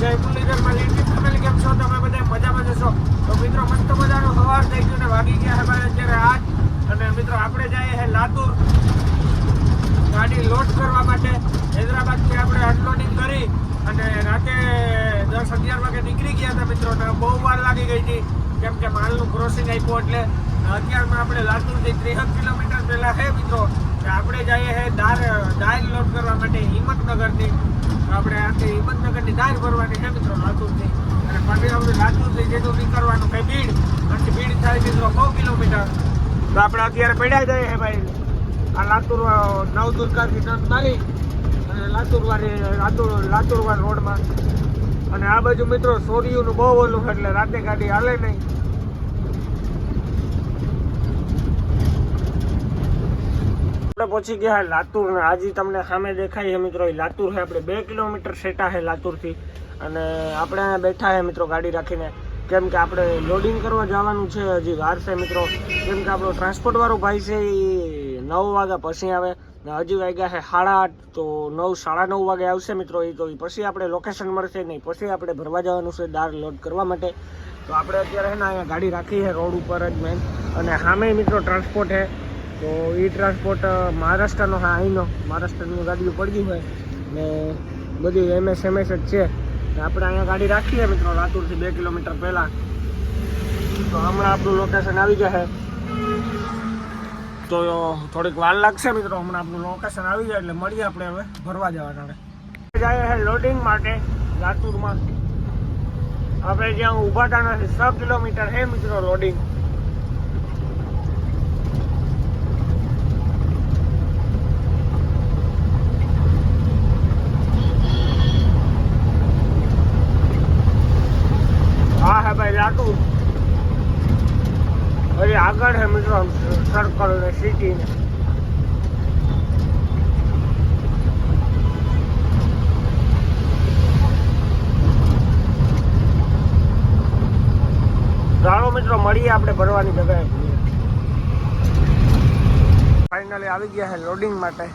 જય મુરલીધરમાં YouTube family કેમ છો? તમે બધા મજામાં જશો તો મિત્રો મસ્ત મજાનો સવાર થઈ ગયું ને વાગી ગયા હવે અત્યારે આજ. અને મિત્રો આપણે જઈએ છે લાતુર. ગાડી લોડ કરવા માટે. હૈદરાબાદથી આપણે અનલોડિંગ કરી અને રાતે દસ અગિયાર વાગે નીકળી ગયા હતા મિત્રો બહુ વાર લાગી ગઈ હતી. કેમ કે માલનું ક્રોસિંગ આપ્યું એટલે અત્યારમાં આપણે લાતુરથી ત્રેસઠ કિલોમીટર પહેલાં છે મિત્રો કે આપણે જઈએ છે દાર દાળ લોડ કરવા માટે હિંમતનગરથી. આપણે આખી હિંમતનગરની દાળ ભરવાની છે મિત્રો લાતુરથી અને પછી આપણે લાતુરથી જેટલું નીકળવાનું કંઈ ભીડ. પછી ભીડ થાય મિત્રો સો કિલોમીટર. તો આપણે અત્યારે પડ્યા જઈએ છે ભાઈ. આ લાતુર અ, નવ દુર્ગાથી ટર્ન મારી અને લાતુરવાળી લાતુર લાતુર રોડમાં. અને આ બાજુ મિત્રો સોરિયુનું બહુ ઓલું એટલે રાતે ગાડી હાલે નહીં. આપણે પહોંચી ગયા લાતુર ને. આજે તમને સામે દેખાય છે મિત્રો લાતુર છે આપણે બે કિલોમીટર સેટા છે લાતુરથી. અને આપણે બેઠા છે મિત્રો ગાડી રાખીને. કેમ કે આપણે લોડિંગ કરવા જવાનું છે હજી વાર છે મિત્રો. કેમ કે આપણો ટ્રાન્સપોર્ટ વાળો ભાઈ છે એ નવ વાગ્યા પછી આવે. ને હજી વાગ્યા છે સાડા આઠ. તો નવ, સાડા નવ વાગે આવશે મિત્રો એ. તો પછી આપણે લોકેશન મળશે નહીં. પછી આપણે ભરવા જવાનું છે દાર લોડ કરવા માટે. તો આપણે અત્યારે છે અહીંયા ગાડી રાખી છે રોડ ઉપર જ મેન અને સામે મિત્રો ટ્રાન્સપોર્ટ છે તો એ ટ્રાન્સપોર્ટ મહારાષ્ટ્રનો હા, અહીંનો. મહારાષ્ટ્રની ગાડીઓ પડી હોય ને બધી એમએસ એમએસ જ છે. આપણે અહીંયા ગાડી રાખીએ મિત્રો લાતુરથી બે કિલોમીટર પહેલાં. તો હમણાં આપણું લોકેશન આવી જશે. તો થોડીક વાર લાગશે મિત્રો, હમણાં આપણું લોકેશન આવી જાય એટલે મળીએ આપણે હવે, ભરવા જવાના જાય લોડિંગ માટે લાતુરમાં આપણે જ્યાં ઊભા છે છ કિલોમીટર છે મિત્રો લોડિંગ હા હે ભાઈ લાટુ હજી આગળ હે મિત્રો સર્કલ ને સિટી ને. ચાલો મિત્રો, મળીએ આપણે ભરવાની જગ્યાએ. ફાઇનલી આવી ગયા છે લોડિંગ માટે.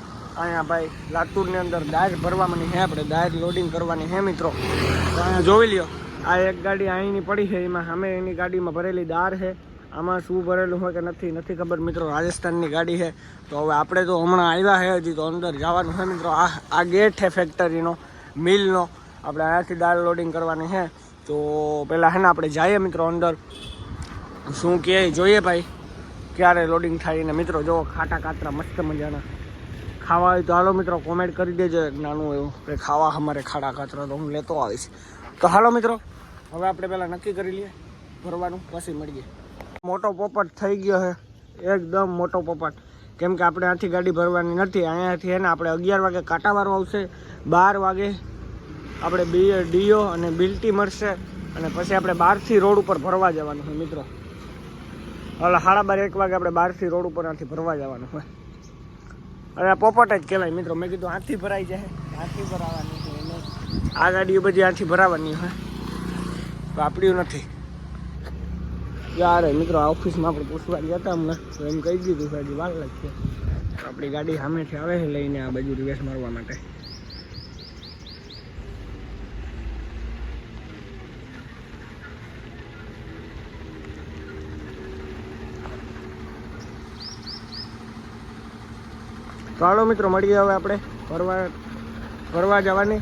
અહીંયા ભાઈ, લાતુરની અંદર દાળ ભરવાની છે આપણે, દાળ લોડિંગ કરવાની છે મિત્રો. અહીંયા જોઈ લ્યો, આ એક ગાડી અહીંની પડી છે, એમાં સામે એની ગાડીમાં ભરેલી દાર છે. આમાં શું ભરેલું હોય કે નથી નથી ખબર. મિત્રો, રાજસ્થાનની ગાડી છે. તો હવે આપણે તો હમણાં આવ્યા છે હજી તો અંદર જવાનું છે. મિત્રો, આ આ ગેટ છે ફેક્ટરીનો મિલનો આપણે અહીંયાથી દાળ લોડિંગ કરવાની છે. તો પહેલાં છે ને આપણે જઈએ મિત્રો અંદર. શું કહે જોઈએ ભાઈ? ક્યારે લોડિંગ થાય ને મિત્રો, જો ખાટા કાતરા મસ્ત મજાના. ખાવા હોય તો હાલો મિત્રો કોમેન્ટ કરી દેજો એક નાનું એવું, કે ખાવા અમારે ખાડા કાતરા તો હું લેતો આવીશ. તો હાલો મિત્રો, હવે આપણે પહેલાં નક્કી કરી લઈએ, ભરવાનું, પછી મળીએ. મોટો પોપટ થઈ ગયો છે. એકદમ મોટો પોપટ. કેમ કે આપણે આથી ગાડી ભરવાની નથી. અહીંયાથી એને આપણે અગિયાર વાગે કાંટાવાળો આવશે. બાર વાગે આપણે બી ડીઓ અને બિલ્ટી મળશે અને પછી આપણે બહારથી રોડ ઉપર ભરવા જવાનું હોય મિત્રો. એટલે સાડા બાર એક વાગે આપણે બહારથી રોડ ઉપર આથી ભરવા જવાનું હોય અરે આ પોપટ જ કહેવાય મિત્રો. મેં કીધું હાથી ભરાઈ જાય. હાથી ભરાવાની આ ગાડીઓ બધી આથી ભરાવાની હોય તો આપણી નથી. યાર મિત્રો આ ઓફિસમાં આપણે પૂછવા ગયા હતા અમને. તો એમ કહી દીધું કે હજી વાર લાગશે. આપણી ગાડી સામેથી આવે છે લઈને આ બાજુ રિવેસ મારવા માટે. ચાલો મિત્રો, મળીએ હવે આપણે. ફરવા ફરવા જવાની.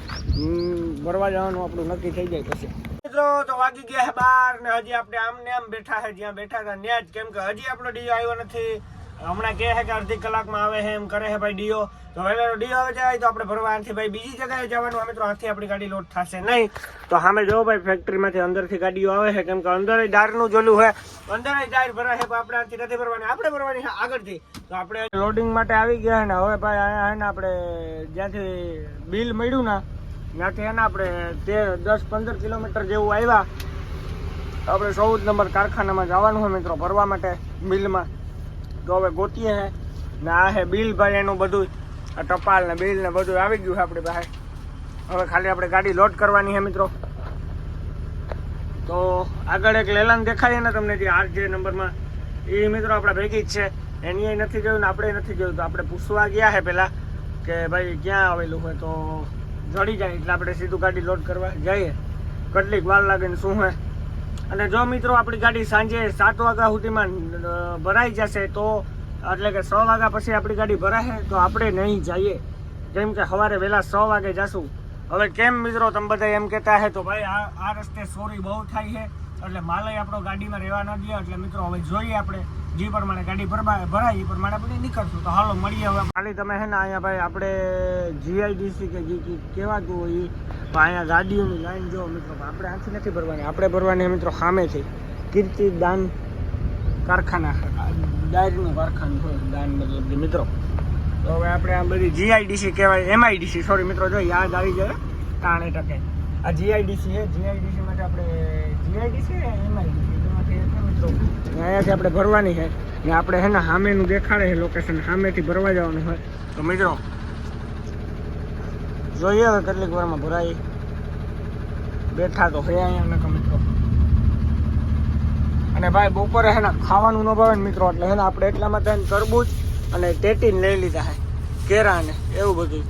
ફરવા જવાનું આપણું નક્કી થઈ જાય પછી. મિત્રો, તો વાગી ગયા છે બાર ને હજી આપણે આમ ને આમ બેઠા છે, જ્યાં બેઠા હતા, ત્યાં જ કેમ કે હજી આપણો ડીઓ આવ્યો નથી. હમણાં કહે છે કે અડધી કલાકમાં આવે છે, એમ કરે છે ભાઈ ડીઓ. તો વહેલો ડીઓ આવે જાય તો આપણે ભરવા આથી ભાઈ બીજી જગ્યાએ જવાનું મિત્રો, આથી આપણી ગાડી લોડ થશે નહીં. તો સામે જો ભાઈ ફેક્ટરીમાંથી અંદરથી ગાડીઓ આવે છે, કેમ કે અંદર દારનું જોલું છે. અંદર દાર ભરાય છે આપણે આથી નથી ભરવાની. આપણે ભરવાની છે આગળથી. તો આપણે લોડિંગ માટે આવી ગયા ને, હવે ભાઈ અહીંયા આપણે જ્યાંથી બિલ મળ્યું ને ત્યાંથી એને આપણે તે દસ પંદર કિલોમીટર જેવું આવ્યા, આપણે ચૌદ નંબર કારખાનામાં જવાનું હોય મિત્રો ભરવા માટે બિલમાં. તો હવે ગોતીએ હે. ને આ હે બિલ ભાઈ, એનું બધું, આ ટપાલ ને બિલ ને બધું આવી ગયું છે આપણી પાસે. હવે ખાલી આપણે ગાડી લોડ કરવાની છે મિત્રો. તો આગળ એક લેલાન દેખાય ને તમને જે આર જે નંબરમાં. એ મિત્રો આપણા ભેગી જ છે. એની નથી જોયું ને આપણે નથી જોયું તો આપણે પૂછવા ગયા છે પહેલાં કે ભાઈ ક્યાં આવેલું હોય તો જડી જાય એટલે આપણે સીધું ગાડી લોડ કરવા જઈએ. કેટલીક વાર લાગે ને શું હે. અને જો મિત્રો આપણી ગાડી સાંજે સાત વાગ્યા સુધીમાં ભરાઈ જશે તો એટલે કે છ વાગ્યા પછી આપણી ગાડી ભરાશે, તો આપણે નહીં જઈએ. જેમ કે સવારે વહેલા છ વાગે જશું. હવે કેમ મિત્રો તમે બધા એમ કહેતા હે, તો ભાઈ આ આ રસ્તે ચોરી બહુ થાય છે. એટલે માલય આપણો ગાડીમાં રહેવા ન દે, એટલે મિત્રો હવે જોઈએ આપણે. જે પ્રમાણે ગાડી ભરવા ભરાય, એ પ્રમાણે આપણે નીકળશું. તો હાલો, મળીએ હવે. ખાલી તમે હે ને અહીંયા ભાઈ આપણે જીઆઈડીસી કે જે કહેવાતું હોય એ અહીંયા ગાડીઓની લાઈન જો મિત્રો આપણે આથી નથી ભરવાની. આપણે ભરવાની મિત્રો સામેથી. કીર્તિ દાન કારખાના ડાયરીનું કારખાનું હોય, દાન મતલબ કે મિત્રો. તો હવે આપણે આ બધી જીઆઈડીસી કહેવાય એમઆઈડીસી સોરી મિત્રો, જો યાદ આવી જાય તાણે ટકે. આ જીઆઈડીસી છે જીઆઈડીસી માટે આપણે જીઆઈડીસી એમઆઈડીસી અહીંયાથી આપણે ભરવાની છે. ને આપણે હે ને સામેનું દેખાડે છે લોકેશન સામેથી ભરવા જવાનું હોય. તો મિત્રો, જોઈએ હવે કેટલીક વારમાં ભરાય. બેઠા તો હે અહીંયા મિત્રો. અને ભાઈ, બપોરે હે ને ખાવાનું ન ભાવે ને મિત્રો, એટલે હે ને આપણે એટલામાં માટે તરબૂચ અને ટેટીન લઈ લીધા છે. કેરા ને એવું બધું.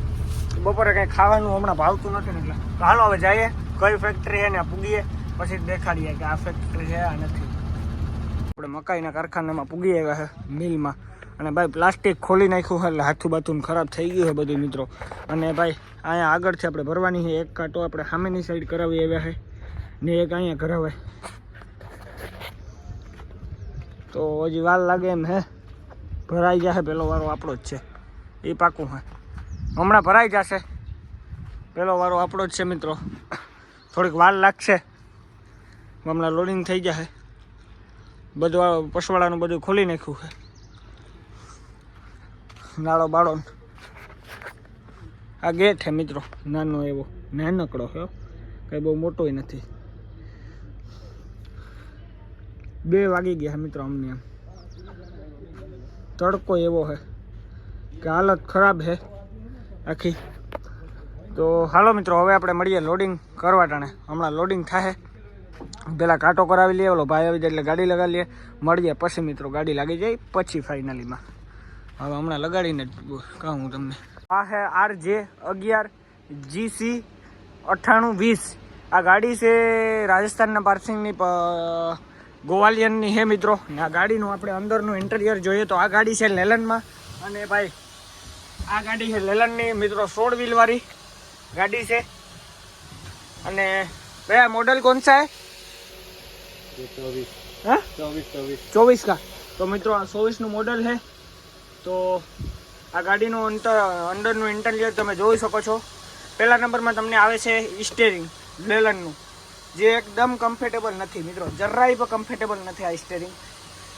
બપોરે કંઈ ખાવાનું હમણાં ભાવતું નથી ને એટલે. હાલો, હવે જઈએ. કઈ ફેક્ટરી છે ને પૂગીએ. પછી દેખાડીએ કે આ ફેક્ટરી છે, આ નથી. આપણે મકાઈના કારખાનામાં પૂગી આવ્યા છે મિલમાં. અને ભાઈ, પ્લાસ્ટિક ખોલી નાખ્યું એટલે હાથું બાથું ખરાબ થઈ ગયું છે બધું, મિત્રો. અને ભાઈ, અહીંયા આગળથી આપણે ભરવાની છે એક કાંટો આપણે સામેની સાઈડ કરાવી આવ્યા છે ને એક અહીંયા કરાવે તો હજી વાર લાગે એમ હે. ભરાઈ જશે, પેલો વારો આપણો જ છે. એ પાકું હે. હમણાં ભરાઈ જશે. પેલો વારો આપણો જ છે, મિત્રો. થોડીક વાર લાગશે. હમણાં લોડિંગ થઈ જશે. બધું આ બધું ખોલી નાખ્યું છે. નાળો બાળો આ ગેટ છે મિત્રો, નાનો એવો, નાનકડો છે. કંઈ બહુ મોટોય નથી. બે વાગી ગયા મિત્રો અમને એમ. તડકો એવો છે કે હાલત ખરાબ છે આખી. તો હાલો મિત્રો, હવે આપણે મળીએ લોડિંગ કરવા ટાણે. હમણાં લોડિંગ થાય પેલા કાંટો કરાવી લઈએ ઓલો ભાઈ આવી જાય એટલે ગાડી લગાવી લઈએ મળીએ પછી મિત્રો, ગાડી લાગી જાય પછી ફાઇનલીમાં. હવે હમણાં લગાડીને કહું હું તમને. આ હે આર જે અગિયાર જીસી અઠ્ઠાણું વીસ. આ ગાડી છે રાજસ્થાનના પાર્સિંગની ગોવાલિયનની હે મિત્રો. ને આ ગાડીનું આપણે અંદરનું ઇન્ટરિયર જોઈએ તો આ ગાડી છે લેલનમાં. અને ભાઈ, આ ગાડી છે લેલનની, મિત્રો, સોળ વ્હીલવાળી ગાડી છે. અને ભાઈ મોડલ કોણ છે? હા? ચોવીસ કા? તો મિત્રો આ ચોવીસનું મોડલ છે. તો આ ગાડીનું અંતર અંદરનું ઇન્ટરિયર તમે જોઈ શકો છો. પહેલા નંબરમાં તમને આવે છે સ્ટેરિંગ લેલનનું. જે એકદમ કમ્ફર્ટેબલ નથી મિત્રો. જરાય પણ કમ્ફર્ટેબલ નથી આ સ્ટેરિંગ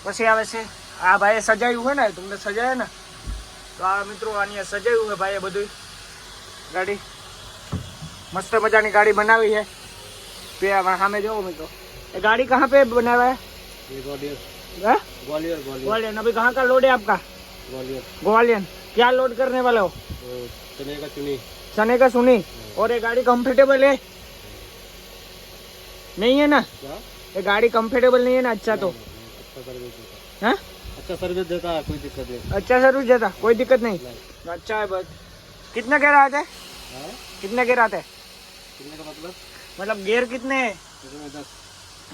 પછી આવે છે આ ભાઈએ સજાયું હોય ને તમને સજાય ને? તો આ મિત્રો આની સજાયું હોય ભાઈએ બધું ગાડી. મસ્ત મજાની ગાડી બનાવી છે. બે સામે જોવો મિત્રો. गाड़ी कहाँ पे बनाया है? ग्वालियर। ग्वालियर अभी कहाँ का लोड है आपका? ग्वालियर। ग्वालियर। क्या लोड करने वाले हो? चने का चुनी। चने का सुनी और ये गाड़ी कंफर्टेबल है? नहीं है ना? क्या? ये गाड़ी कंफर्टेबल नहीं है ना? अच्छा तो। अच्छा सर्विस देता। अच्छा सर्विस देता है कोई दिक्कत नहीं। अच्छा सर्विस देता कोई दिक्कत नहीं। अच्छा है बस। कितना गेयर आते हैं? हाँ? कितने गेयर आते हैं? कितने का मतलब? मतलब गेयर कितने हैं? दस?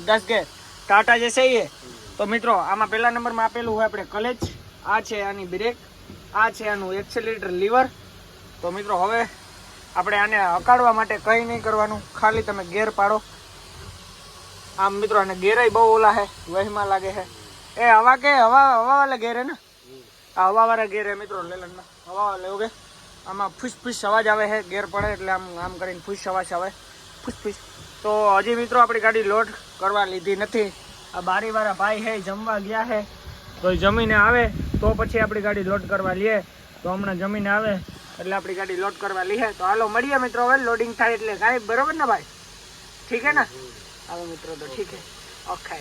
દસ ગેર ટાટા જે છે એ. તો મિત્રો, આમાં પહેલા નંબરમાં આપેલું હોય આપણે કલેચ આ છે આની બ્રેક. આ છે આનું એક્સેલેટર લીવર તો મિત્રો, હવે આપણે આને હકાડવા માટે કંઈ નહીં કરવાનું. ખાલી તમે ગેર પાડો. આમ મિત્રો, આને ગેરાય બહુ ઓલા હે, વહીમાં લાગે છે એ હવા કે, હવા હવાવાળા ગેર ને? આ હવાવાળા ગેર મિત્રો લેલનમાં હવા વાળા ઓકે? આમાં ફૂસ ફૂસ અવાજ આવે છે ગેર પડે એટલે આમ આમ કરીને ફૂસ અવાજ આવે. ફૂસ ફૂસ. તો હજી મિત્રો આપણી ગાડી લોડ કરવા લીધી નથી. આ બારીવાળા ભાઈ હે, જમવા ગયા હે. તો જમીને આવે, તો પછી આપણી ગાડી લોડ કરવા લઈએ તો હમણાં જમીને આવે, એટલે આપણી ગાડી લોડ કરવા લઈએ તો હાલો, મળીએ મિત્રો હવે. લોડિંગ થાય એટલે કાંઈ બરોબર ને ભાઈ? ઠીક હે ને? હવે મિત્રો, તો ઠીક હે. ઓકે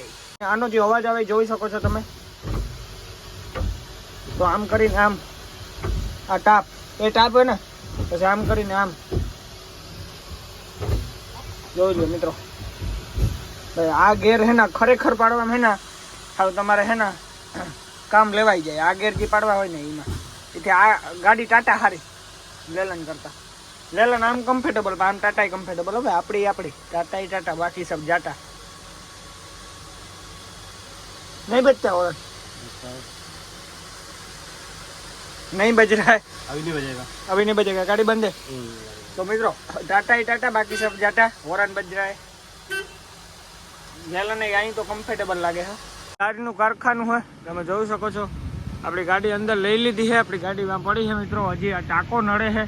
આનો જે અવાજ આવે જોઈ શકો છો તમે? તો આમ કરીને આમ, આ ટાપ, એ ટાપ હોય ને? પછી આમ કરીને આમ. જોઈ લો મિત્રો આ ગેર હે ના ખરેખર પાડવામાં હે ના સાવ તમારે હે ના કામ લેવાઈ જાય. આ ગેરથી પાડવા હોય ને એમાં. એટલે આ ગાડી ટાટા હારી. લેલન કરતા. લેલન આમ કમ્ફર્ટેબલ આમ ટાટા કમ્ફર્ટેબલ હવે આપણી આપણી ટાટા ટાટા બાકી સબ જાટા. નહીં બચતા ઓળખ નહીં બજ રહા અભી નહીં બજેગા અભી નહીં બજેગા ગાડી બંધ તો મિત્રો, ટાટા ટાટા, બાકી સબ જાટા વોરાન બજરાય. ગેલાને અહીં તો કમ્ફર્ટેબલ લાગે, હા. ગાડીનું કારખાનું હોય, તમે જોઈ શકો છો. આપણી ગાડી અંદર લઈ લીધી છે, આપણી ગાડીમાં પડી છે મિત્રો. હજી આ ટાંકો નડે છે.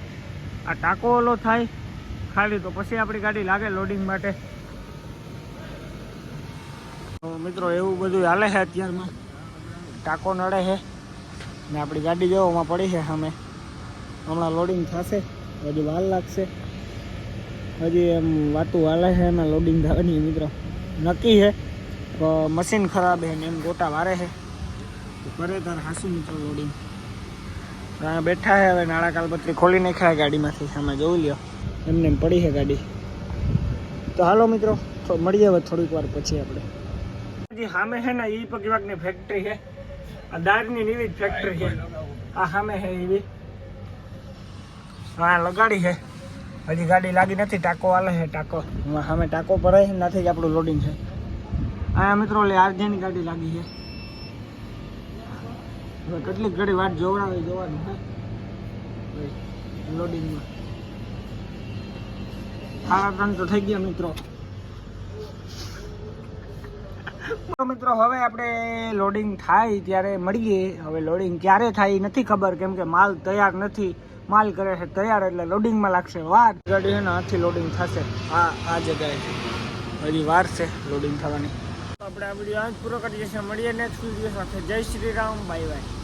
આ ટાંકો ઓલો થાય, ખાલી તો પછી આપણી ગાડી લાગે લોડિંગ માટે. મિત્રો, એવું બધું હાલે છે અત્યારમાં. ટાંકો નડે છે. ને આપણી ગાડી જોવામાં પડી છે અમે હમણાં લોડિંગ થશે. હજી વાર લાગશે. હજી એમ વાતું હાલે છે એમાં લોડિંગ થવાની મિત્રો. નક્કી છે. મશીન ખરાબ છે ને એમ ગોટા વારે છે. કરે તાર હાસું મિત્રો લોડિંગ ત્યાં બેઠા છે હવે નાળા કાલપત્રી ખોલી નાખ્યા ગાડીમાંથી. સામે જોઈ લ્યો. એમને એમ પડી છે ગાડી. તો હાલો મિત્રો મળીએ હવે થોડીક વાર પછી આપણે. હજી સામે છે ને ઈ પગવાગની ફેક્ટરી છે. આ દાળની એવી જ ફેક્ટરી છે. આ સામે છે એવી. હા, લગાડી છે. હજી ગાડી લાગી નથી, ટાંકો આલે છે, ટાંકો. સામે ટાંકો ભરાય છે નથી જ આપણું લોડિંગ છે. આ મિત્રો, લે આરજેની ગાડી લાગી છે. હવે કેટલીક ઘડી વાટ જોવડાવી, જોવાની, હા. લોડિંગમાં સાડા ત્રણ તો થઈ ગયા, મિત્રો. મિત્રો, હવે આપણે લોડિંગ થાય ત્યારે મળીએ. હવે લોડિંગ ક્યારે થાય નથી ખબર, કેમ કે માલ તૈયાર નથી. માલ કરે છે, તૈયાર એટલે લોડિંગમાં લાગશે. વાર ગાડી ને, આથી લોડિંગ થશે. આ આ જગ્યાએ. હજી વાર છે લોડિંગ થવાની. આપણે આ વીડિયો આજ પૂરો કરીએ છીએ મળીએ નેક્સ્ટ વીડિયો સાથે. જય શ્રી રામ. Bye bye